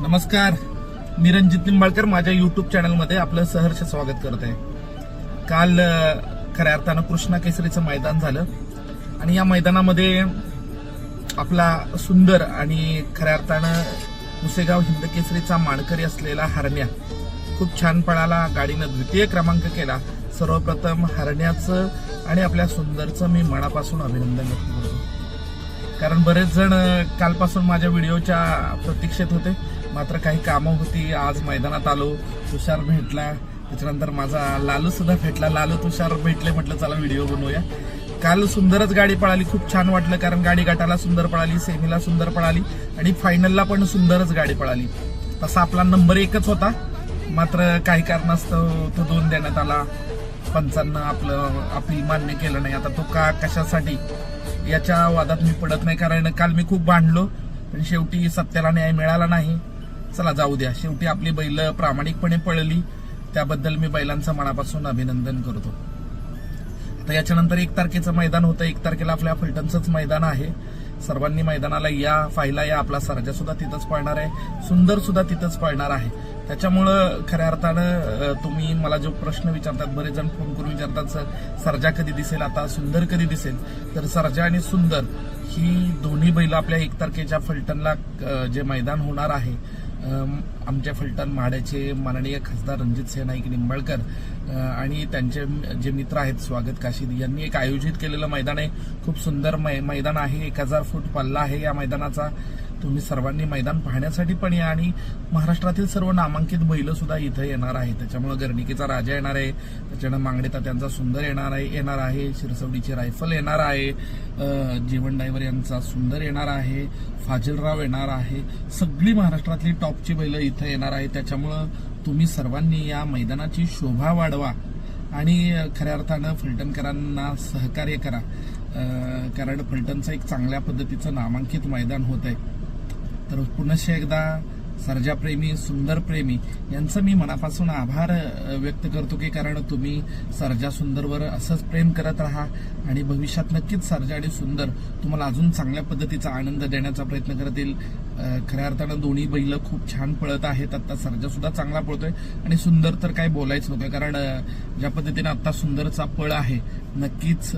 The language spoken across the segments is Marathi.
नमस्कार. मी रणजित निंबाळकर माझ्या युट्यूब चॅनलमध्ये आपलं सहर्ष स्वागत करत आहे काल खऱ्या अर्थानं कृष्णा केसरीचं मैदान झालं. आणि या मैदानामध्ये आपला सुंदर आणि खऱ्या अर्थानं मुसेगाव हिंद केसरीचा मानकरी असलेला हरण्या खूप छान पळाला गाडीनं द्वितीय क्रमांक केला. सर्वप्रथम हरण्याचं आणि आपल्या सुंदरचं मी मनापासून अभिनंदन करतो. कारण बरेच जण कालपासून माझ्या व्हिडिओच्या प्रतीक्षेत होते. मात्र काही कामं होती. आज मैदानात आलो. तुषार भेटला. त्याच्यानंतर माझा लालू सुद्धा भेटला. लालू तुषार भेटले म्हटलं चला व्हिडिओ बनवूया. काल सुंदरच गाडी पळाली. खूप छान वाटलं कारण गाडी गटाला सुंदर पळाली सेमीला सुंदर पळाली आणि फायनलला पण सुंदरच गाडी पळाली. तसा आपला नंबर एकच होता. मात्र काही कारणास्तव तो दोन देण्यात आला. पंचांना आपलं आपली मान्य केलं नाही. आता तो का कशासाठी? याच्या वादात मी पडत नाही कारण काल मी खूप भांडलो पण शेवटी सत्याला न्याय मिळाला नाही. चला जाऊ द्या. शेवटी आपली बैल प्रामाणिकपणे पळली. त्याबद्दल मी बैलांचं मनापासून अभिनंदन करतो. आता याच्यानंतर एक तारखेचं मैदान होतं. एक तारखेला आपल्या फलटणचंच मैदान आहे. सर्वांनी मैदानाला या फायला या आपला सर्जा सुद्धा तिथंच पळणार आहे. सुंदर सुद्धा तिथंच पळणार आहे. त्याच्यामुळं खऱ्या अर्थानं तुम्ही मला जो प्रश्न विचारतात बरेच जण फोन करून विचारतात "सर, सर्जा कधी दिसेल आता? सुंदर कधी दिसेल? तर सर्जा आणि सुंदर ही दोन्ही बैल आपल्या एक तारखेच्या फलटणला जे मैदान होणार आहे. आमच्या फलटण माड्याचे माननीय खासदार रणजित सिंह नाईक निंबाळकर आणि त्यांचे जे मित्र आहेत स्वागत काशीद यांनी एक आयोजित केलेलं मैदान आहे. खूप सुंदर मै- मैदान आहे. एक हजार फूट पल्ला आहे या मैदानाचा. तुम्ही सर्वांनी मैदान पाहण्यासाठी पण या आणि महाराष्ट्रातील सर्व नामांकित बैल सुद्धा इथं येणार आहे त्याच्यामुळे गर्णिकेचा राजा येणार आहे. त्याच्यानं मांगडेता त्यांचा सुंदर येणार आहे येणार आहे. शिरसवडीची रायफल येणार आहे. जीवन डायव्हर यांचा सुंदर येणार आहे. फाजिलराव येणार आहे. सगळी महाराष्ट्रातली टॉपची बैल इथं येणार आहे त्याच्यामुळं तुम्ही सर्वांनी या मैदानाची शोभा वाढवा आणि खऱ्या अर्थानं फलटणकरांना सहकार्य करा. कारण फलटणचं एक चांगल्या पद्धतीचं नामांकित मैदान होत आहे तर पुनश्च एकदा सर्जाप्रेमी सुंदर प्रेमी यांचं मी मनापासून आभार व्यक्त करतो की कारण तुम्ही सर्जा सुंदरवर असंच प्रेम करत राहा आणि भविष्यात नक्कीच सर्जा आणि सुंदर तुम्हाला अजून चांगल्या पद्धतीचा आनंद देण्याचा प्रयत्न करतील. खऱ्या अर्थानं दोन्ही बैल खूप छान पळत आहेत. आता सर्जा सुद्धा चांगला पळतोय आणि सुंदर तर काय बोलायचं नव्हतं. कारण ज्या पद्धतीने आता सुंदरचा पळ आहे नक्कीच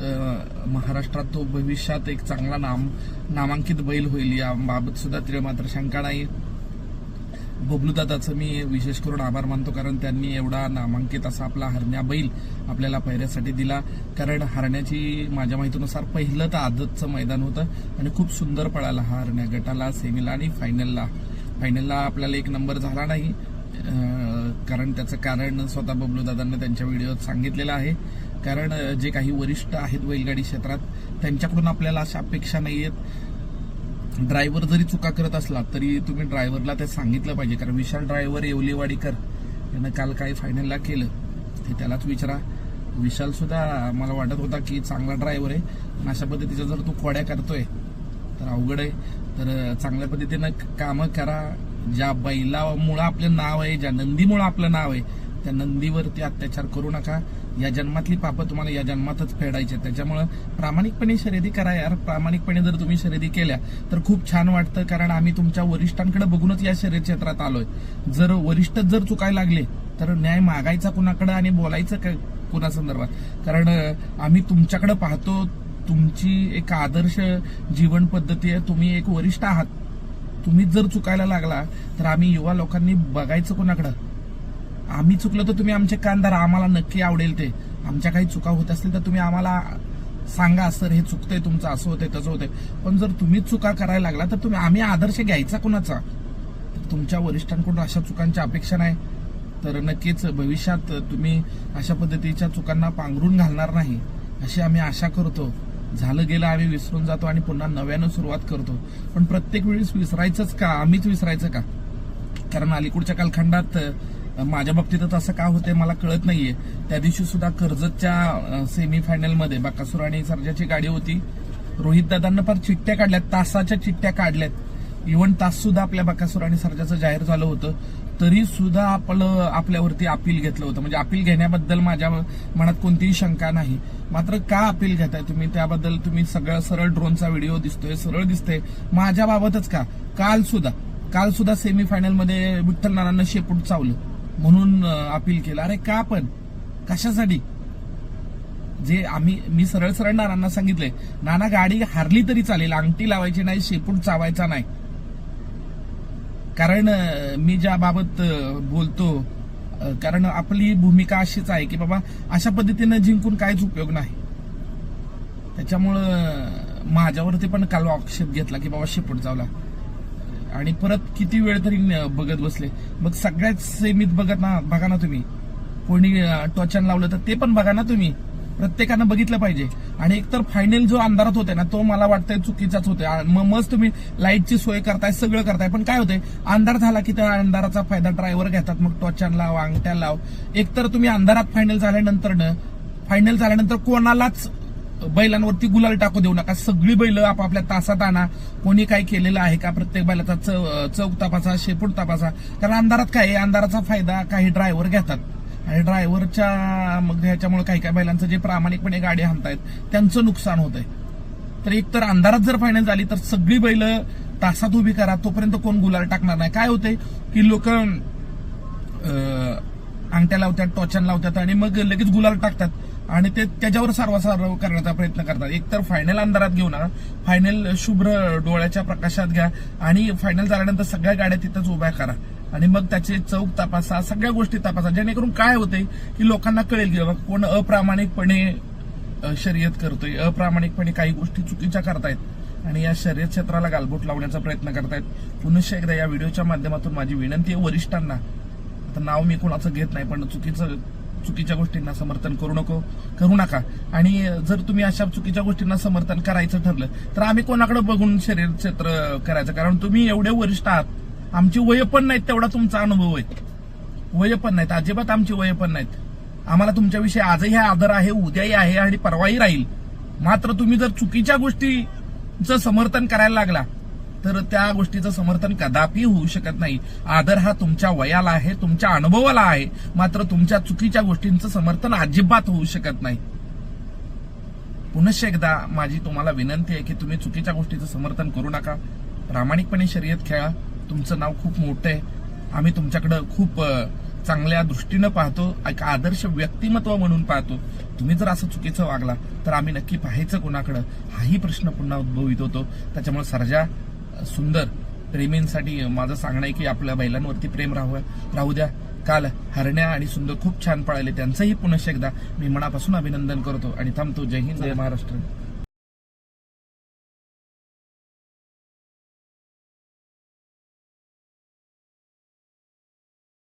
महाराष्ट्रात तो भविष्यात एक चांगला नाम नामांकित बैल होईल. याबाबत सुद्धा तिला मात्र शंका नाही बबलूदादाचं मी विशेष करून आभार मानतो कारण त्यांनी एवढा नामांकित असा आपला हरण्या बैल आपल्याला पहिऱ्यासाठी दिला. कारण हरण्याची माझ्या माहितीनुसार पहिलं तर आदतचं मैदान होतं आणि खूप सुंदर पळाला हा हरण्या गटाला सेमीला आणि फायनलला फायनलला आपल्याला एक नंबर झाला नाही कारण त्याचं कारण स्वतः बबलूदादांनी त्यांच्या व्हिडिओत सांगितलेलं आहे. कारण जे काही वरिष्ठ आहेत बैलगाडी क्षेत्रात त्यांच्याकडून आपल्याला अशा अपेक्षा नाही आहेत ड्रायव्हर जरी चुका करत असला तरी तुम्ही ड्रायव्हरला ते सांगितलं पाहिजे. कारण विशाल ड्रायव्हर येवलेवाडीकर. यानं काल काय फायनलला केलं. ते त्यालाच विचारा. विशाल सुद्धा मला वाटत होता की चांगला ड्रायव्हर आहे. पण अशा पद्धतीच्या जर तू खोड्या करतोय तर अवघड आहे. तर चांगल्या पद्धतीनं कामं करा. ज्या बैलामुळं आपलं नाव आहे ज्या नंदीमुळं आपलं नाव आहे त्या नंदीवरती अत्याचार करू नका. या जन्मातली पापं तुम्हाला या जन्मातच फेडायची आहेत. त्याच्यामुळं प्रामाणिकपणे शर्यती करा यार. प्रामाणिकपणे जर तुम्ही शर्यती केल्या तर खूप छान वाटतं कारण आम्ही तुमच्या वरिष्ठांकडे बघूनच या शर्यत क्षेत्रात आलोय. जर वरिष्ठ जर चुकायला लागले तर न्याय मागायचा कुणाकडे आणि बोलायचं का कुणासंदर्भात? कारण आम्ही तुमच्याकडे पाहतो तुमची एक आदर्श जीवन पद्धती आहे. तुम्ही एक वरिष्ठ आहात. तुम्हीच जर चुकायला लागला तर आम्ही युवा लोकांनी बघायचं कोणाकडं? आम्ही चुकलो तर तुम्ही आमचे कानदार आम्हाला नक्की आवडेल ते. आमच्या काही चुका होत असतील तर तुम्ही आम्हाला सांगा सर हे चुकतंय तुमचं असं होतंय तसं होतंय. पण जर तुम्हीच चुका करायला लागला तर तुम्ही आम्ही आदर्श घ्यायचा कुणाचा? तुमच्या वरिष्ठांकडून अशा चुकांची अपेक्षा नाही. तर नक्कीच भविष्यात तुम्ही अशा पद्धतीच्या चुकांना पांघरून घालणार नाही अशी आम्ही आशा करतो. झालं गेलं आम्ही विसरून जातो आणि पुन्हा नव्यानं सुरुवात करतो. पण प्रत्येक वेळेस विसरायचंच का? आम्हीच विसरायचं का? कारण अलीकडच्या कालखंडात माझ्या बाबतीतच असं का होतंय मला कळत नाहीये. त्या दिवशी सुद्धा कर्जतच्या सेमीफायनलमध्ये बाकासूर आणि सर्जाची गाडी होती. रोहित दादांना फार चिठ्ठ्या काढल्यात तासाच्या चिठ्ठ्या काढल्यात. इव्हन तास सुद्धा आपल्या बाकासूर आणि सर्जाचं जाहीर झालं होतं. तरी सुद्धा आपलं आपल्यावरती अपील घेतलं होतं. म्हणजे अपील घेण्याबद्दल माझ्या मनात कोणतीही शंका नाही. मात्र का अपील घेताय तुम्ही? त्याबद्दल तुम्ही सगळं सरळ ड्रोनचा व्हिडिओ दिसतोय सरळ दिसतोय. माझ्या बाबतच का? काल सुद्धा काल सुद्धा सेमीफायनलमध्ये विठ्ठल नानांना शेपूट चावलं. म्हणून अपील केलं. अरे का पण? कशासाठी? जे आम्ही मी सरळ सरळ नानांना सांगितले नाना गाडी हारली तरी चालेल अंगठी लावायची नाही शेपूट चावायचा नाही. कारण मी ज्या बाबत बोलतो कारण आपली भूमिका अशीच आहे की बाबा अशा पद्धतीनं जिंकून काहीच उपयोग नाही. त्याच्यामुळं माझ्यावरती पण काल आक्षेप घेतला की बाबा शेपूट चावला. आणि परत किती वेळ तरी बघत बसले. मग सगळ्याच सेमीत बघत ना बघा ना तुम्ही. कोणी टॉचन लावलं तर ते पण बघा ना तुम्ही. प्रत्येकानं बघितलं पाहिजे. आणि एकतर फायनल जो अंधारात होते ना तो मला वाटतंय चुकीचाच होते मग मग मस्त तुम्ही लाईटची सोय करताय सगळं करताय पण काय होतंय अंधार झाला की त्या अंधाराचा फायदा ड्रायव्हर घेतात. मग टॉचन लाव अंगठ्या लाव. एकतर तुम्ही अंधारात फायनल झाल्यानंतर फायनल झाल्यानंतर कोणालाच बैलांवरती गुलाल टाकू देऊ नका. सगळी बैल आपापल्या तासात आणा. कोणी काय केलेलं आहे का? प्रत्येक बैलाचा चव चौक तपासा शेपूट तपासा. कारण अंधारात काय आहे? अंधाराचा फायदा काही ड्रायव्हर घेतात. आणि ड्रायव्हरच्या मग ह्याच्यामुळे काही काही बैलांचं जे प्रामाणिकपणे गाडी हाणतायत त्यांचं नुकसान होत आहे तर एक तर अंधारात जर फायनल झाली तर सगळी बैल तासात उभी करा. तोपर्यंत कोण गुलाल टाकणार नाही. काय होतंय? की लोक अंगठ्या लावतात टॉचन लावतात आणि मग लगेच गुलाल टाकतात. आणि ते त्याच्यावर सारवासारव करण्याचा प्रयत्न करतात. एक तर फायनल अंधारात घेऊ नका फायनल शुभ्र डोळ्याच्या प्रकाशात घ्या आणि फायनल झाल्यानंतर सगळ्या गाड्या तिथंच उभ्या करा. आणि मग त्याचे चौक तपासा सगळ्या गोष्टी तपासा. जेणेकरून काय होते की लोकांना कळेल की बाबा कोण अप्रामाणिकपणे शर्यत करतोय. अप्रामाणिकपणे काही गोष्टी चुकीच्या करतायत. आणि या शर्यत क्षेत्राला गालबोट लावण्याचा प्रयत्न करतायत. पुनश्च एकदा या व्हिडिओच्या माध्यमातून माझी विनंती आहे वरिष्ठांना. आता नाव मी कोणाचं घेत नाही पण चुकीचं चुकीच्या गोष्टींना समर्थन करू नको करू नका. आणि जर तुम्ही अशा चुकीच्या गोष्टींना समर्थन करायचं ठरलं तर आम्ही कोणाकडे बघून शरीर क्षेत्र करायचं? कारण तुम्ही एवढे वरिष्ठ आहात. आमची वय पण नाहीत तेवढा तुमचा अनुभव आहे. वय पण नाहीत अजिबात आमची वय पण नाहीत. आम्हाला तुमच्याविषयी आजही आदर आहे उद्याही आहे आणि परवाही राहील. मात्र तुम्ही जर चुकीच्या गोष्टीचं समर्थन करायला लागला तर त्या गोष्टीचं समर्थन कदापि होऊ शकत नाही. आदर हा तुमच्या वयाला आहे तुमच्या अनुभवाला आहे. मात्र तुमच्या चुकीच्या गोष्टींचं समर्थन अजिबात होऊ शकत नाही. पुनश्च एकदा माझी तुम्हाला विनंती आहे की तुम्ही चुकीच्या गोष्टीचं समर्थन करू नका. प्रामाणिकपणे शर्यत खेळा. तुमचं नाव खूप मोठं आहे. आम्ही तुमच्याकडं खूप चांगल्या दृष्टीनं पाहतो एक आदर्श व्यक्तिमत्व म्हणून पाहतो. तुम्ही जर असं चुकीचं वागला तर आम्ही नक्की पाहायचं कोणाकडं? हाही प्रश्न पुन्हा उद्भवित होतो. त्याच्यामुळे सर्जा सुंदर प्रेमींसाठी माझं सांगणं आहे की आपल्या बैलांवरती प्रेम राहू राहू द्या. काल हरण्या आणि सुंदर खूप छान पळाले. त्यांचंही पुनश्च एकदा मी मनापासून अभिनंदन करतो. आणि थांबतो. जय हिंद जय महाराष्ट्र.